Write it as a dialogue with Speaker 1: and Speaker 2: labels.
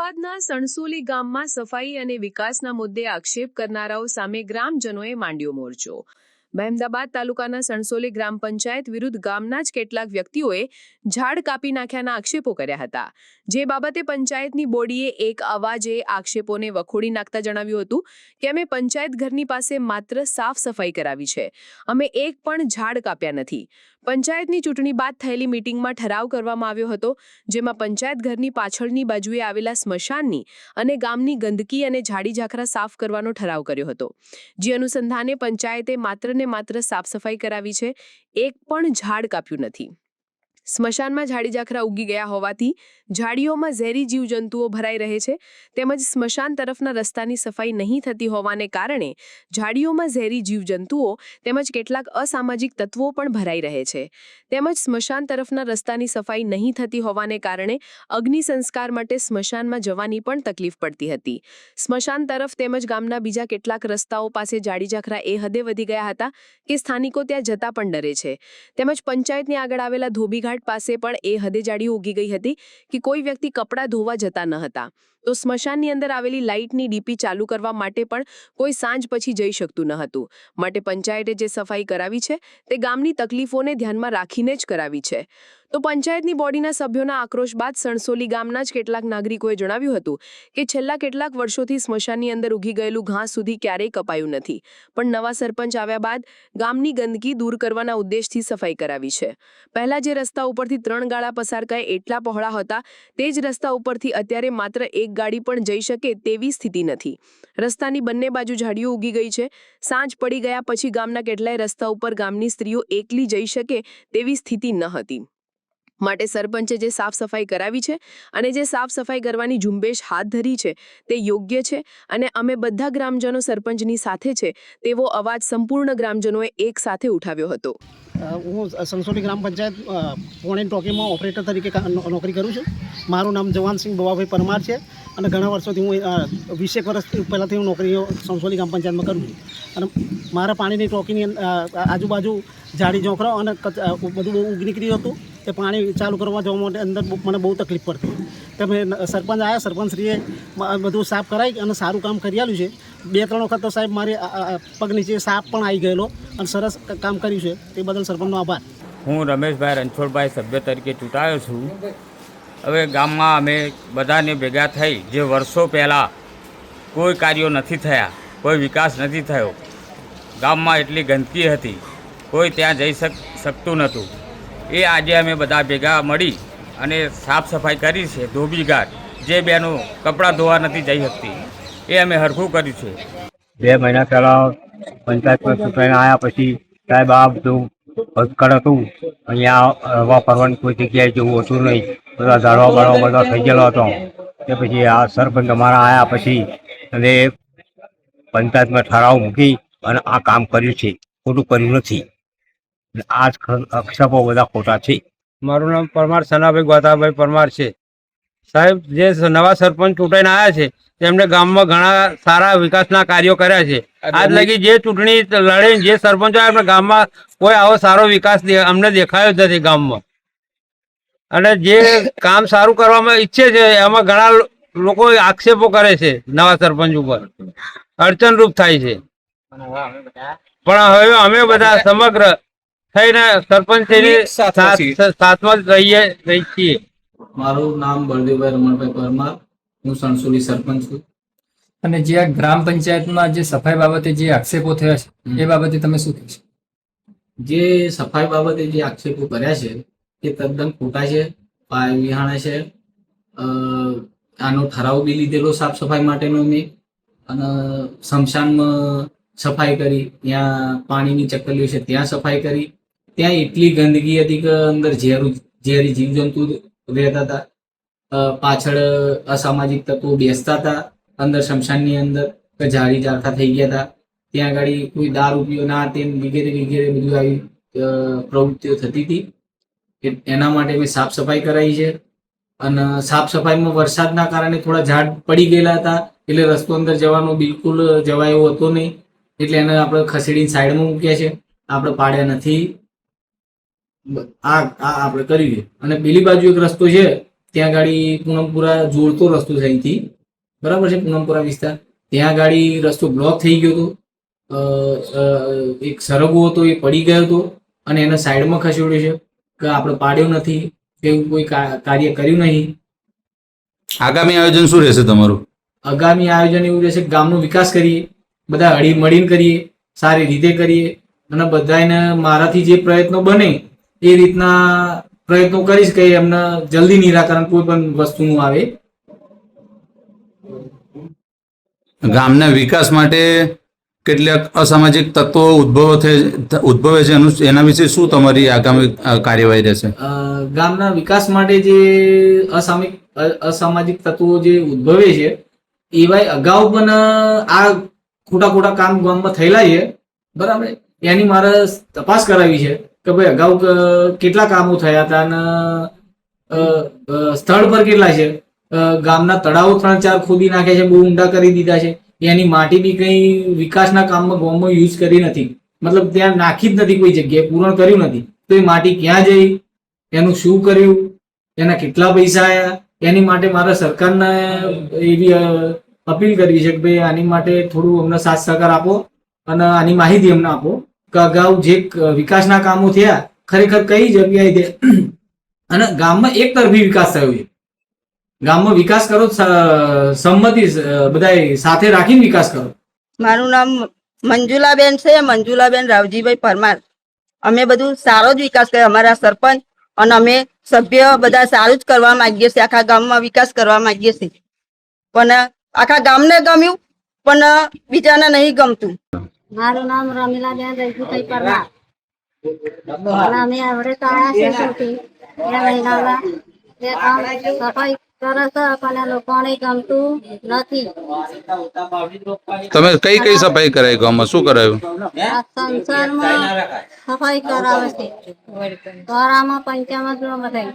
Speaker 1: મહેમદાબાદના સણસોલી ગામમાં સફાઈ અને વિકાસના મુદ્દે આક્ષેપ કરનારાઓ સામે ગ્રામજનોએ માંડ્યો મોરચો. મહેમદાબાદ તાલુકાના સણસોલી ગ્રામ પંચાયત વિરુદ્ધ ગામના જ કેટલાક વ્યક્તિઓએ ઝાડ કાપી નાખ્યાના આક્ષેપો કર્યા હતા. જે બાબતે પંચાયતની બોડીએ એક અવાજે આક્ષેપોને વખોડી નાખતા જણાવ્યું હતું કે અમે પંચાયત ઘરની પાસે માત્ર સાફ સફાઈ કરાવી છે. અમે એક પણ ઝાડ કાપ્યા નથી. પંચાયતની ચૂંટણી બાદ થયેલી મિટિંગમાં ઠરાવ કરવામાં આવ્યો હતો, જેમાં પંચાયત ઘરની પાછળની બાજુએ આવેલા સ્મશાનની અને ગામની ગંદકી અને ઝાડી ઝાખરા સાફ કરવાનો ઠરાવ કર્યો હતો. જે અનુસંધાને પંચાયતે માત્ર માત્ર સાફ સફાઈ કરાવી છે એક પણ ઝાડ કાપ્યું નથી. સ્મશાનમાં ઝાડી ઝાખરા ઉગી ગયા હોવાથી ઝાડીઓમાં ઝેરી જીવજંતુઓ ભરાઈ રહે છે. તેમજ સ્મશાન તરફના રસ્તાની સફાઈ નહીં થતી હોવાને કારણે ઝાડીઓમાં ઝેરી જીવજંતુઓ તેમજ કેટલાક અસામાજિક તત્વો પણ ભરાઈ રહે છે. તેમજ સ્મશાન તરફના રસ્તાની સફાઈ નહીં થતી હોવાને કારણે અગ્નિ સંસ્કાર માટે સ્મશાનમાં જવાની પણ તકલીફ પડતી હતી. સ્મશાન તરફ તેમજ ગામના બીજા કેટલાક રસ્તાઓ પાસે જાડી ઝાખરા એ હદે વધી ગયા હતા કે સ્થાનિકો ત્યાં જતા પણ ડરે છે. તેમજ પંચાયતની આગળ આવેલા ધોબીઘાટ પાસે પણ એ હદે જાડીઓ ઉગી ગઈ હતી કે કોઈ વ્યક્તિ કપડાં ધોવા જતા ન હતા. તો સ્મશાનની અંદર આવેલી લાઇટની ડીપી ચાલુ કરવા માટે પણ કોઈ સાંજ પછી જઈ શકતું ન હતું. માટે પંચાયતે જે સફાઈ કરાવી છે, તે ગામની તકલીફોને ધ્યાનમાં રાખીને જ કરાવી છે. તો પંચાયતની બોડીના સભ્યોના આક્રોશ બાદ સણસોલી ગામના જ કેટલાક નાગરિકોએ જણાવ્યું હતું કે છેલ્લા કેટલાક વર્ષોથી સ્મશાનની અંદર ઉગી ગયેલું ઘાસ સુધી ક્યારેય કપાયું નથી. પણ નવા સરપંચ આવ્યા બાદ ગામની ગંદકી દૂર કરવાના ઉદ્દેશથી સફાઈ કરાવી છે. પહેલા જે રસ્તા ઉપરથી ત્રણ ગાળા પસાર કરે એટલા પહોળા હતા, તે જ રસ્તા ઉપરથી અત્યારે માત્ર એક ગાડી પણ જઈ શકે તેવી સ્થિતિ નથી. રસ્તાની બંને બાજુ ઝાડીઓ ઉગી ગઈ છે. સાંજ પડી ગયા પછી ગામના કેટલાય રસ્તા ઉપર ગામની સ્ત્રીઓ એકલી જઈ શકે તેવી સ્થિતિ ન હતી. માટે સરપંચે જે સાફ સફાઈ કરાવી છે અને જે સાફ સફાઈ કરવાની ઝુંબેશ હાથ ધરી છે, તે યોગ્ય છે અને અમે બધા ગ્રામજનો સરપંચની સાથે છે, તેવો અવાજ સંપૂર્ણ ગ્રામજનોએ એક સાથે ઉઠાવ્યો હતો.
Speaker 2: હું સંસોલી ગ્રામ પંચાયત પોણે ટોકીમાં ઓપરેટર તરીકે નોકરી કરું છું. મારું નામ જવાનસિંહ બવાભાઈ પરમાર છે અને ઘણા વર્ષોથી હું વીસેક વર્ષ પહેલાંથી હું નોકરી સંસોલી ગ્રામ પંચાયતમાં કરું છું. અને મારા પાણીની ટોકીની આજુબાજુ ઝાડી ઝોંખરો અને બધું બહુ ઉગ નીકળ્યું હતું. તે પાણી ચાલુ કરવા જવા માટે અંદર મને બહુ તકલીફ પડતી. તમે સરપંચ આવ્યા, સરપંચશ્રીએ બધું સાફ કરાવી અને સારું કામ કરી છે. બે ત્રણ વખત તો સાહેબ મારી પગ નીચે સાપ પણ આવી ગયેલો અને સરસ કામ કર્યું છે. તે બદલ સરપંચનો આભાર.
Speaker 3: હું રમેશભાઈ રણછોડભાઈ સભ્ય તરીકે ચૂંટાયો છું. હવે ગામમાં અમે બધાને ભેગા થઈ જે વર્ષો પહેલાં કોઈ કાર્યો નથી થયા, કોઈ વિકાસ નથી થયો. ગામમાં એટલી ગંદકી હતી કોઈ ત્યાં જઈ શક, શકતું નહોતું. એ આજે અમે બધા ભેગા મળી અને સાફ સફાઈ કરી છે, ધોબી ઘાટ. જે બેનો કપડાં ધોવા નથી જઈ શકતી. એ અમે હરખું કર્યું છે.
Speaker 4: બે મહિના પહેલાં પંચાયતમાં ચૂંટાઈને આવ્યા પછી સાહેબ આ બધું ભટકડ હતું. અહીંયા હવા ફરવાની કોઈ જગ્યાએ જવું હતું નહીં. બધા ઝાડવા બાળવા બધા થઈ ગયેલો હતો. તે પછી આ સરપંચ અમારા આવ્યા પછી અને પંચાયતમાં ઠરાવ મૂકી અને આ કામ કર્યું છે. ખોટું કર્યું નથી. આ આક્ષેપો બધા ખોટા છે.
Speaker 5: મારું નામ પરમાર સનાભાઈ ગોતાભાઈ પરમાર છે. સાહેબ જે નવા સરપંચ ચૂંટાઈને આવ્યા છે તેમણે ગામમાં ઘણા સારા વિકાસના કાર્યો કર્યા છે. આજ લગી જે ચૂંટણી લડે જે સરપંચો આવ્યા એમણે ગામમાં કોઈ આવો સારો વિકાસ અમને દેખાયો જ નથી ગામમાં. અને જે કામ સારું કરવામાં ઈચ્છે છે એમાં ઘણા લોકો આક્ષેપો કરે છે નવા સરપંચ ઉપર. અડચણરૂપ થાય છે. પણ હવે અમે બધા સમગ્ર થઈને સરપંચ સાથમાં જ રહીએ રહી છીએ.
Speaker 6: મારું નામ બળદેવભાઈ રમણભાઈ પરમાર. હું સણસુલી સરપંચ છું.
Speaker 7: અને જે આ ગ્રામ પંચાયતમાં જે સફાઈ બાબતે જે આક્ષેપો થયા છે એ બાબતે તમે શું કહેશો?
Speaker 6: જે સફાઈ બાબતે જે આક્ષેપો કર્યા છે તે તદ્દન ખોટા છે પાય વિહાણા છે. અ, આનો ઠરાવ બી લીધેલો સાફ સફાઈ માટેનો મેં. અને શમશાનમાં સફાઈ કરી ત્યાં પાણીની ચક્કલીઓ છે ત્યાં સફાઈ કરી. ત્યાં એટલી ગંદકી હતી કે અંદર ઝેરું ઝેરી જીવજંતુ રહેતા હતા. પાછળ અસામાજિક તત્વો બેસતા હતા. અંદર શમશાનની અંદર કે ઝાડી ઝાડખા થઈ ગયા હતા. ત્યાં આગળ કોઈ દારૂ પીઓ ના તેમ વગેરે વગેરે બધું આવી પ્રવૃત્તિઓ થતી હતી. એના માટે મેં સાફ સફાઈ કરાવી છે. અને સાફ સફાઈમાં વરસાદના કારણે થોડા ઝાડ પડી ગયેલા હતા. એટલે રસ્તો અંદર જવાનો બિલકુલ જવાય એવો હતો નહીં. એટલે એને આપણે ખસેડીને સાઈડમાં મૂક્યા છે. આપણે પાડ્યા નથી. આ આ આપણે કરી અને પેલી બાજુ એક રસ્તો છે ત્યાં ગાડી પૂનમપુરા જોડતો રસ્તો છે અહીંથી. બરાબર છે પૂનમપુરા વિસ્તાર? ત્યાં ગાડી રસ્તો બ્લોક થઈ ગયો હતો. એક સરગવો હતો એ પડી ગયો હતો અને એને સાઈડમાં ખસેડ્યો છે. કે આપણે પાડ્યો નથી કે એવું કોઈ કાર્ય કર્યું નહીં.
Speaker 8: આગામી આયોજન શું રહેશે તમારું?
Speaker 6: આગામી આયોજન એવું રહેશે ગામનો વિકાસ કરીએ બધા હળી મળીને કરીએ સારી રીતે કરીએ અને બધાને મારાથી જે પ્રયત્નો બને એ રીતના પ્રયત્નો કરીશ કે એમને જલ્દી નિરાકરણ કોઈ પણ વસ્તુનું આવે.
Speaker 8: ગામના વિકાસ માટે કેટલાક અસામાજિક તત્વો ઉદ્ભવ ઉદ્ભવે છે એના વિશે શું તમારી આગામી કાર્યવાહી રહેશે?
Speaker 6: ગામના વિકાસ માટે જે અસામિક અસામાજિક તત્વો જે ઉદ્ભવે છે એવાય અગાઉ પણ આ ખોટા ખોટા કામ ગામમાં થયેલા છે. બરાબર? એની મારે તપાસ કરાવી છે. કે ભાઈ અગાઉ કેટલા કામો થયા હતા અને સ્થળ પર કેટલા છે? ગામના તળાવો ત્રણ ચાર ખોદી નાખે છે, બહુ ઊંડા કરી દીધા છે. એની માટી બી કઈ વિકાસના કામમાં ગામમાં યુઝ કરી નથી. મતલબ ત્યાં નાખી જ નથી કોઈ જગ્યાએ, પૂરણ કર્યું નથી. તો એ માટી ક્યાં જઈ? એનું શું કર્યું? એના કેટલા પૈસા આવ્યા એની માટે મારા સરકારને એવી અપીલ કરવી છે કે ભાઈ આની માટે થોડું અમને સાથ સહકાર આપો અને આની માહિતી અમને આપો. અગાઉ જે વિકાસના કામો થયા, ખરેખર કઈ જગ્યાએ છે અને ગામમાં એક તરફી વિકાસ થયો છે. ગામમાં વિકાસ કરો સંમતિ બધા સાથે રાખીને વિકાસ કરો.
Speaker 9: મારું નામ મંજુલાબેન છે, મંજુલાબેન રાવજીભાઈ પરમાર. અમે બધું સારો જ વિકાસ કર્યો, અમારા સરપંચ અને અમે સભ્ય બધા સારું જ કરવા માંગીએ છીએ, આખા ગામમાં વિકાસ કરવા માંગીએ છીએ. પણ આખા ગામને ગમ્યું, પણ બીજાને નહીં ગમતું.
Speaker 10: મારું નામ રમીલાબેન રહીભાઈ પરમાર. અને અમે આવડે તો આવ્યા છે સૌથી એ મહિનામાં જે કામ સફાઈ કરે છે પણ લોકોને ગમતું નથી.
Speaker 8: તમે કઈ કઈ સફાઈ કરાઈ ગામમાં? શું કરાયું?
Speaker 10: સંસારમાં સફાઈ કરાવે છે. ઘરામાં પંચામત બધા